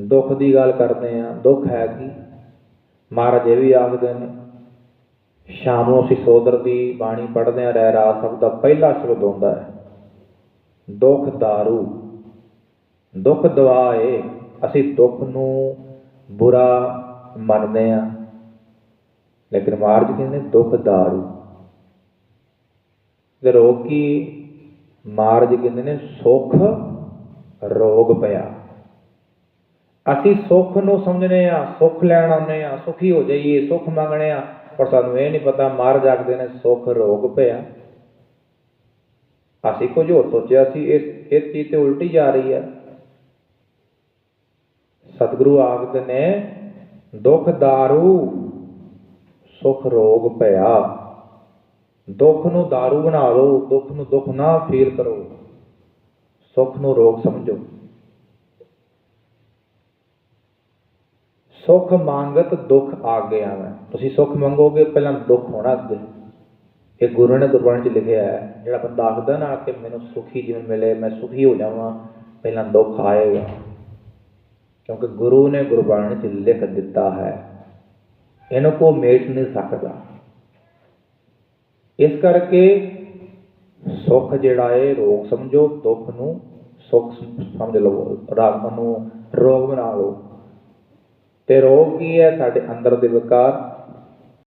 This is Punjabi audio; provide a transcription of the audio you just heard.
ਦੁੱਖ ਦੀ ਗੱਲ ਕਰਦੇ ਆ ਦੁੱਖ ਹੈ ਕਿ? ਮਹਾਰਾਜ ਇਹ ਵੀ ਆਖਦੇ ਨੇ, ਸ਼ਾਮ ਨੂੰ ਅਸੀਂ ਸੋਦਰ ਦੀ ਬਾਣੀ ਪੜ੍ਹਦੇ ਆ ਰਹਿ ਰਾਤ ਸਭ ਦਾ ਪਹਿਲਾ ਸ਼ਬਦ ਹੁੰਦਾ ਹੈ। ਦੁੱਖ ਦਾਰੂ, ਦੁੱਖ ਦਵਾ ਏ, ਅਸੀਂ ਦੁੱਖ ਨੂੰ ਬੁਰਾ ਮੰਨਦੇ ਆ ਲੇਕਿਨ ਮਹਾਰਾਜ ਕਹਿੰਦੇ, ਦੁੱਖ ਦਾਰੂ। ਤੇ ਰੋਗ ਕੀ ਮਹਾਰਾਜ ਕਹਿੰਦੇ ਨੇ, ਸੁੱਖ ਰੋਗ ਪਿਆ। ਅਸੀਂ ਸੁੱਖ ਨੂੰ ਸਮਝਨੇ ਆ ਸੁੱਖ ਲੈਣ ਆਉਂਦੇ ਆ ਸੁਖੀ ਹੋ ਜਾਈਏ, ਸੁੱਖ ਮੰਗਣੇ ਆ ਪਰ ਸਾਨੂੰ ਇਹ ਨਹੀਂ ਪਤਾ ਮਹਾਰਾਜ ਜਾਗਦੇ ਨੇ ਸੁੱਖ ਰੋਗ ਪਿਆ। ਅਸੀਂ ਕੁਝ ਹੋਰ ਸੋਚਿਆ ਸੀ, ਇਸ ਇਹ ਚੀਜ਼ ਤੇ ਉਲਟੀ ਜਾ ਰਹੀ ਹੈ। ਸਤਿਗੁਰੂ ਆਖਦੇ ਨੇ, ਦੁੱਖ ਦਾਰੂ, ਸੁਖ ਰੋਗ ਭਇਆ ਦੁੱਖ ਨੂੰ ਦਾਰੂ ਬਣਾ ਲਓ, ਦੁੱਖ ਨੂੰ ਦੁੱਖ ਨਾ ਫੀਲ ਕਰੋ। ਸੁੱਖ ਨੂੰ ਰੋਗ ਸਮਝੋ। ਸੁੱਖ ਮੰਗਤ ਦੁੱਖ ਆ ਗਿਆ ਮੈਂ ਤੁਸੀਂ ਸੁੱਖ ਮੰਗੋਗੇ, ਪਹਿਲਾਂ ਦੁੱਖ ਹੋਣਾ ਅੱਗੇ। ਇਹ ਗੁਰੂ ਨੇ ਗੁਰਬਾਣੀ ਚ ਲਿਖਿਆ ਹੈ, ਜਿਹੜਾ ਬੰਦਾ ਆਖਦਾ ਨਾ ਕਿ ਮੈਨੂੰ ਸੁਖੀ ਜੀਵਨ ਮਿਲੇ, ਮੈਂ ਸੁਖੀ ਹੋ ਜਾਵਾਂ, ਪਹਿਲਾਂ ਦੁੱਖ ਆਏਗਾ। ਕਿਉਂਕਿ ਗੁਰੂ ਨੇ ਗੁਰਬਾਣੀ ਚ ਲਿਖ ਦਿੱਤਾ ਹੈ। ਇਹਨੂੰ ਕੋ ਮੇਟ ਨਹੀਂ ਸਕਦਾ। ਇਸ ਕਰਕੇ ਸੁੱਖ ਜਿਹੜਾ ਹੈ ਰੋਗ ਸਮਝੋ, ਦੁੱਖ ਨੂੰ ਸੁੱਖ ਸਮਝ ਲਵੋ ਰਾਗ ਨੂੰ, ਰੋਗ ਬਣਾ ਲਓ। ਤੇ ਰੋਗ ਕੀ ਹੈ? ਸਾਡੇ ਅੰਦਰ ਦੇ ਵਿਕਾਰ